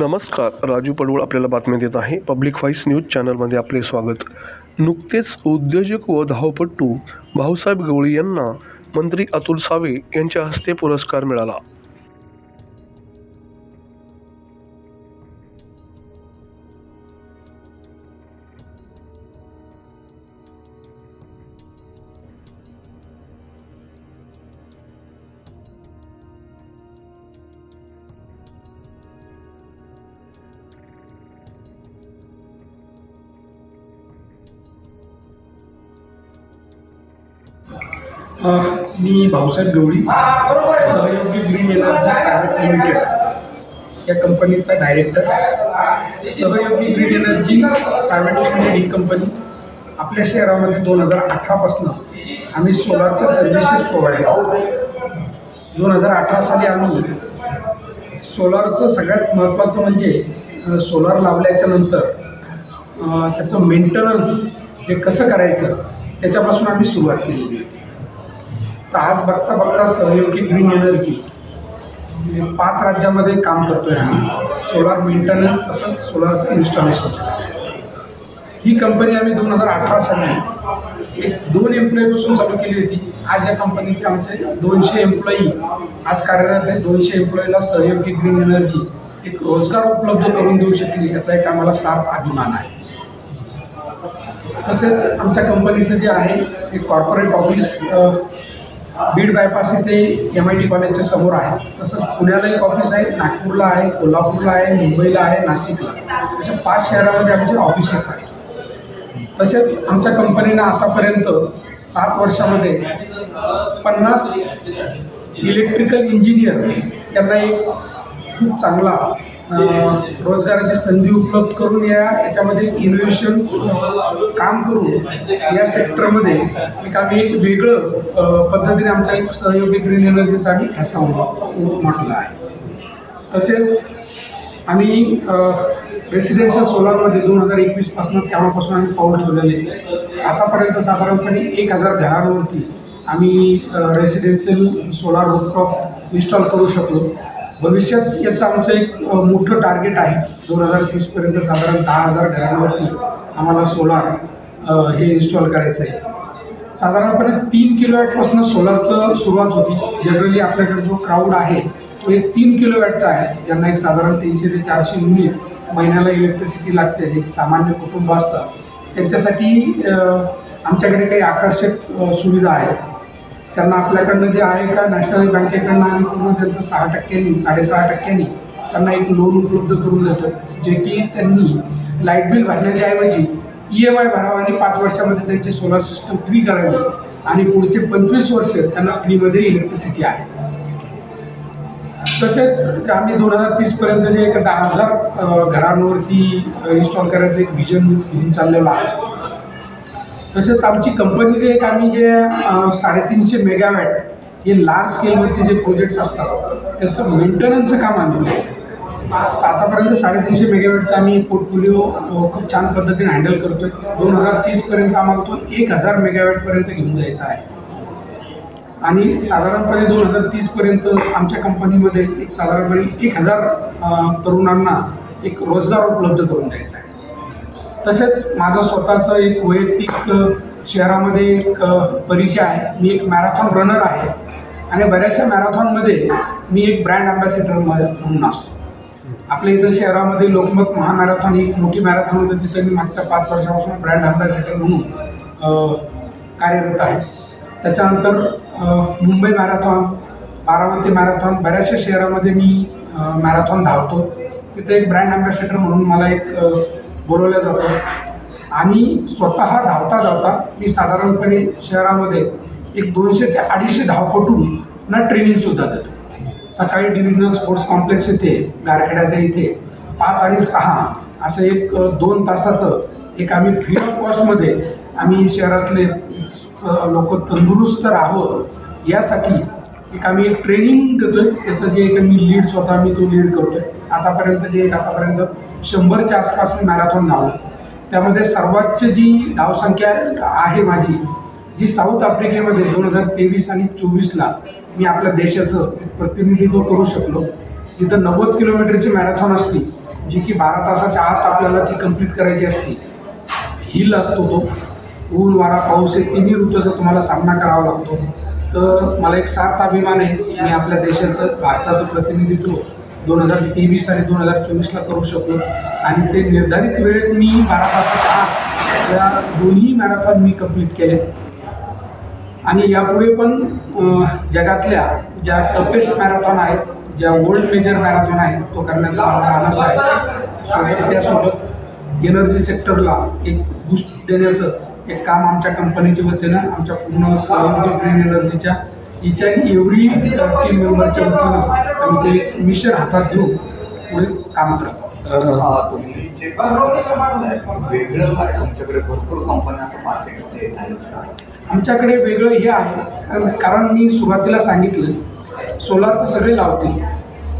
नमस्कार राजू पडवळ आपल्याला बातम्या देत आहे. पब्लिक व्हॉइस न्यूज चॅनलमध्ये आपले स्वागत. नुकतेच उद्योजक व धावपटू भाऊसाहेब गवळी यांना मंत्री अतुल सावे यांच्या हस्ते पुरस्कार मिळाला. मी भाऊसाहेब गवळी सहयोगी ग्रीन एनर्जी प्रायव्हेट लिमिटेड या कंपनीचा director Sahyogi green energy private limited ही कंपनी. आपल्या शहरामध्ये दोन हजार अठरापासून आम्ही सोलारच्या सर्व्हिसेस प्रोव्हाइड आहोत दोन हजार अठरा साली आम्ही सोलारचं सगळ्यात महत्त्वाचं म्हणजे सोलार लावल्याच्या नंतर त्याचं मेंटेनन्स हे कसं करायचं त्याच्यापासून आम्ही सुरुवात केलेली होती तर आज बघता बघता सहयोगी ग्रीन एनर्जी म्हणजे पाच राज्यामध्ये काम करतोय आम्ही सोलार मेंटेनन्स तसंच सोलारचं इन्स्टॉलेशनचं ही कंपनी आम्ही दोन हजार अठरा साली एक दोन एम्प्लॉईपासून चालू केली होती. आज या कंपनीचे आमचे दोनशे एम्प्लॉई आज कार्यरत आहे दोनशे एम्प्लॉईला सहयोगी ग्रीन एनर्जी एक रोजगार उपलब्ध करून देऊ शकली. याचा एक आम्हाला सार्थ अभिमान आहे. तसेच आमच्या कंपनीचं जे आहे एक कॉर्पोरेट ऑफिस बीड बायपास इथे एम आय टी कॉलेजच्या समोर आहे. तसंच पुण्याला एक ऑफिस आहे नागपूरला आहे कोल्हापूरला आहे मुंबईला आहे नाशिकला. अशा पाच शहरामध्ये आमचे ऑफिसेस आहेत. तसेच आमच्या कंपनीनं आतापर्यंत सात वर्षामध्ये पन्नास इलेक्ट्रिकल इंजिनियर यांना एक खूप चांगला रोजगाराची संधी उपलब्ध करून या याच्यामध्ये इनोव्हेशन काम करून या सेक्टरमध्ये एक आम्ही एक वेगळं पद्धतीने आमचा एक सहयोगी ग्रीन एनर्जीचा आम्ही ठसा म्हटला आहे. तसेच आम्ही रेसिडेन्शियल सोलारमध्ये दोन हजार एकवीसपासून तेव्हापासून आम्ही पाऊल ठेवलेले. आतापर्यंत साधारणपणे एक हजार घरांवरती आम्ही रेसिडेन्शियल सोलार रूपटॉप इन्स्टॉल करू शकलो. भविष्यात याचं आमचं एक मोठं टार्गेट आहे. दोन हजार तीसपर्यंत साधारण दहा हजार घरांवरती आम्हाला सोलार हे इन्स्टॉल करायचं आहे. साधारणपणे तीन किलोवॅटपासून सोलारचं सुरुवात होती. जनरली आपल्याकडे जो क्राऊड आहे तो एक तीन किलोवॅटचा आहे. ज्यांना एक साधारण तीनशे ते चारशे युनिट महिन्याला इलेक्ट्रिसिटी लागते एक सामान्य कुटुंब असतं. त्यांच्यासाठी आमच्याकडे काही आकर्षक सुविधा आहेत. त्यांना आपल्याकडनं जे आहे का नॅशनल बँकेकडनं आम्ही पूर्ण त्यांचं सहा टक्क्यांनी साडेसहा टक्क्यांनी त्यांना एक लोन उपलब्ध करून देतो जे की त्यांनी लाइट बिल भरण्याच्या ऐवजी ई एम आय भरावा आणि पाच वर्षामध्ये त्यांची सोलार सिस्टम फ्री करावी आणि पुढचे पंचवीस वर्ष त्यांना फ्रीमध्ये इलेक्ट्रिसिटी आहे. तसेच आम्ही दोन हजार तीसपर्यंत जे एक दहा हजार घरांवरती इन्स्टॉल करायचं एक विजन घेऊन चाललेलं आहे तसेच आमची कंपनी जे एक आम्ही जे साडेतीनशे मेगावॅट हे लार्ज स्केलवरती जे प्रोजेक्ट्स असतात त्याचं मेंटेनन्सचं काम आम्ही करतो आतापर्यंत साडेतीनशे मेगावॅटचा आम्ही पोर्टफोलिओ खूप छान पद्धतीने हँडल करतो आहे दोन हजार तीसपर्यंत आम्हाला तो एक हजार मेगावॅटपर्यंत घेऊन जायचा आहे. आणि साधारणपणे दोन हजार तीसपर्यंत आमच्या कंपनीमध्ये एक साधारणपणे एक हजार तरुणांना एक रोजगार उपलब्ध करून द्यायचा आहे. तसेच माझं स्वतःचं एक वैयक्तिक शहरामध्ये एक परिचय आहे. मी एक मॅरेथॉन रनर आहे. आणि बऱ्याचशा मॅरेथॉनमध्ये मी एक ब्रँड अँबॅसिडर म्हणून असतो. आपल्या इथं शहरामध्ये लोकमत महामॅरेथॉन ही एक मोठी मॅरेथॉन होती तिथं मी मागच्या पाच वर्षापासून ब्रँड अँबॅसिडर म्हणून कार्यरत आहे. त्याच्यानंतर मुंबई मॅरेथॉन बारामती मॅरेथॉन बऱ्याचशा शहरामध्ये मी मॅरेथॉन धावतो. तिथे एक ब्रँड अँबॅसेडर म्हणून मला एक बोलवलं जातं आणि स्वतः धावता धावता मी साधारणपणे शहरामध्ये एक दोनशे ते अडीचशे धावपटूंना ट्रेनिंगसुद्धा देतो. सकाळी डिव्हिजनल स्पोर्ट्स कॉम्प्लेक्स इथे गारखेड्याच्या इथे पाच आणि सहा असं एक दोन तासाचं एक आम्ही फ्री ऑफ कॉस्टमध्ये आम्ही शहरातले लोक तंदुरुस्त राहावं यासाठी एक आम्ही एक ट्रेनिंग देतोय. त्याचं जे एक मी लीड स्वतः मी तो लीड करतोय. आतापर्यंत जे एक आतापर्यंत शंभरच्या आसपास मी मॅरेथॉन धावलो त्यामध्ये सर्वोच्च जी धावसंख्या आहे माझी जी साऊथ आफ्रिकेमध्ये दोन हजार तेवीस आणि चोवीसला मी आपल्या देशाचं प्रतिनिधित्व करू शकलो. जिथं नव्वद किलोमीटरची मॅरेथॉन असली जी की बारा तासाच्या आत आपल्याला ती कंप्लीट करायची असते. हिल असतो तो. ऊन वारा पाऊस हे तिन्ही ऋतूचा तुम्हाला सामना करावा लागतो. तर मला एक सार्थ अभिमान आहे मी आपल्या देशाचं भारताचं प्रतिनिधित्व दोन हजार तेवीस आणि दोन हजार चोवीसला करू शकलो आणि ते निर्धारित वेळेत मी बारा आत या दोन्ही मॅरेथॉन मी कंप्लीट केले. आणि यापुढे पण जगातल्या ज्या टफेस्ट मॅरेथॉन आहेत ज्या वर्ल्ड मेजर मॅरेथॉन आहेत तो करण्याचा मला आनस आहे. सोबत त्यासोबत एनर्जी सेक्टरला एक बूस्ट देण्याचं एक काम आमच्या कंपनीच्या वतीनं आमच्या पूर्ण सहयोगी ग्रीन एनर्जीच्या अँड एव्हरी टीम मेंबरच्या वतीनं आम्ही ते मिशन हातात घेऊन पुढे काम करतो भरपूर कंपन्या आमच्याकडे वेगळं हे आहे. कारण मी सुरुवातीला सांगितलं सोलार तर सगळे लावतील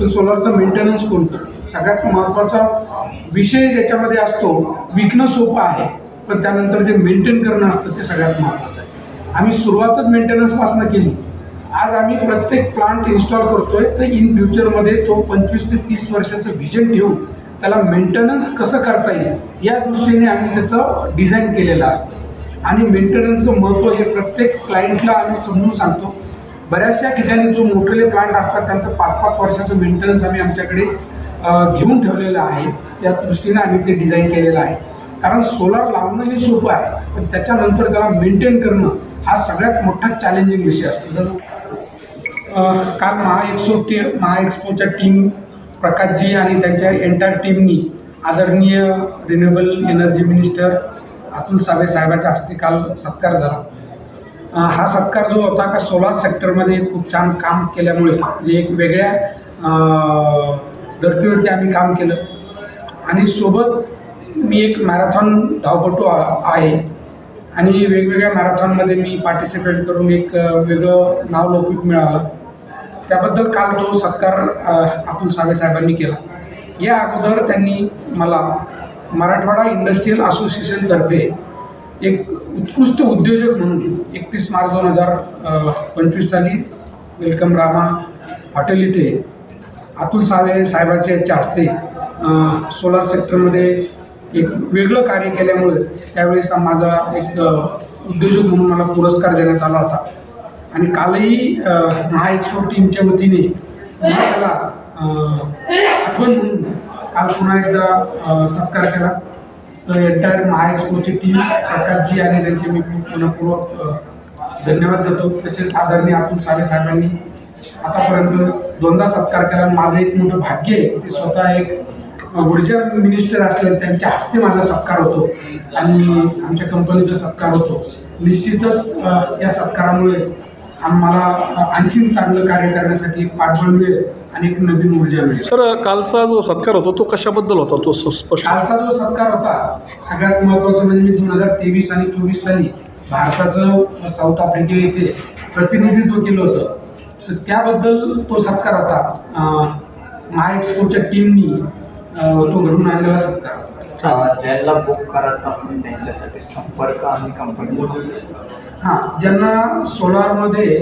पण सोलारचं मेंटेनन्स कोण करतं? सगळ्यात महत्त्वाचा विषय त्याच्यामध्ये असतो विकणं सोपं आहे पण त्यानंतर जे मेंटेन करणं असतं ते सगळ्यात महत्त्वाचं आहे. आम्ही सुरुवातच मेंटेनन्सपासून केली. आज आम्ही प्रत्येक प्लांट इन्स्टॉल करतोय तर इन फ्युचरमध्ये तो पंचवीस ते तीस वर्षाचं व्हिजन ठेवून त्याला मेंटेनन्स कसं करता येईल या दृष्टीने आम्ही त्याचं डिझाईन केलेलं असतं. आणि मेंटेनन्सचं महत्त्व हे प्रत्येक क्लायंटला आम्ही समजून सांगतो. बऱ्याचशा ठिकाणी जो मोठेले प्लांट असतात त्यांचं पाच पाच वर्षाचं मेंटेनन्स आम्ही आमच्याकडे घेऊन ठेवलेलं आहे. त्या दृष्टीने आम्ही ते डिझाईन केलेलं आहे. कारण सोलार लावणं हे सोपं आहे पण त्याच्यानंतर त्याला मेंटेन करणं हा सगळ्यात मोठा चॅलेंजिंग विषय असतो. जर काल महाएक्सो टी महाएक्सपोच्या टीम प्रकाशजी आणि त्यांच्या एंटायर टीमनी आदरणीय renewable energy minister Atul Save साहेबाच्या हस्ते काल सत्कार झाला. हा सत्कार जो होता का सोलार सेक्टरमध्ये खूप छान काम केल्यामुळे म्हणजे एक वेगळ्या धर्तीवरती आम्ही काम केलं. आणि सोबत मी एक मॅरेथॉन धावपटू आ- आहे. आणि वेगवेगळ्या मॅरेथॉनमध्ये मी पार्टिसिपेट करून एक वेगळं नाव लौकिक मिळालं. त्याबद्दल काल तो सत्कार अतुल सावे साहेबांनी केला या अगोदर त्यांनी मला मराठवाडा इंडस्ट्रीयल असोसिएशनतर्फे एक उत्कृष्ट उद्योजक म्हणून एकतीस मार्च दोन हजार पंचवीस साली वेलकम रामा हॉटेल इथे अतुल सावे साहेबाच्या याच्या हस्ते सोलार सेक्टरमध्ये एक वेगळं कार्य केल्यामुळे त्यावेळेस माझा एक उद्योजक म्हणून मला पुरस्कार देण्यात आला होता. आणि कालही अ, टीमच्या वतीने मी त्याला आठवण म्हणून काल पुन्हा एकदा सत्कार केला. तर एंटायर महाएक्सपोची टीम प्रकाशजी आणि त्यांचे मी पुनपूर्वक धन्यवाद देतो. तसेच आदरणीय अतुल सावे साहेबांनी आतापर्यंत दोनदा सत्कार केला. आणि माझं एक मोठं भाग्य आहे ते स्वतः एक ऊर्जा मिनिस्टर असले त्यांच्या हस्ते माझा सत्कार होतो आणि आमच्या कंपनीचा सत्कार होतो. निश्चितच या सत्कारामुळे आम्हाला आणखीन चांगलं कार्य करण्यासाठी एक पाठबळ मिळेल आणि एक नवीन ऊर्जा मिळेल. सर कालचा जो सत्कार होता तो कशाबद्दल होता? तो स्पष्ट कालचा जो सत्कार होता सगळ्यात महत्त्वाचं म्हणजे मी दोन हजार तेवीस आणि चोवीस साली भारताचं साऊथ आफ्रिके येथे प्रतिनिधित्व केलं होतं. तर त्याबद्दल तो सत्कार होता. महाएक्सपोच्या टीमनी तो घडून आणलेला सत्कार होता. ज्यांना बुक करायचं असेल त्यांच्यासाठी संपर्क आणि कंपनी हां ज्यांना सोलारमध्ये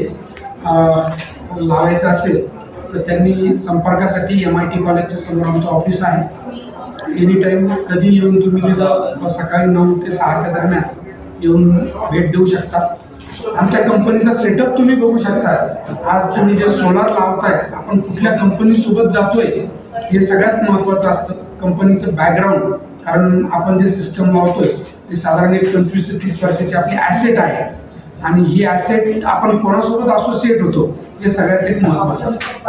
लावायचं असेल तर त्यांनी संपर्कासाठी एम आय टी कॉलेजच्या समोर आमचं ऑफिस आहे. एनी टाईम कधी येऊन तुम्ही तिथं सकाळी नऊ ते सहाच्या दरम्यान येऊन भेट देऊ शकता. आमच्या कंपनीचा सेटअप तुम्ही बघू शकता. आज तुम्ही जे सोलार लावताय आपण कुठल्या कंपनीसोबत जातोय हे सगळ्यात महत्त्वाचं असतं. कंपनीचं बॅकग्राऊंड कारण आपण जे सिस्टम लावतोय ते साधारण एक पंचवीस ते तीस वर्षाची आपली ॲसेट आहे. आणि ही ॲसेट आपण कोणासोबत असोसिएट होतो हे सगळ्यात एक महत्त्वाचं असतं.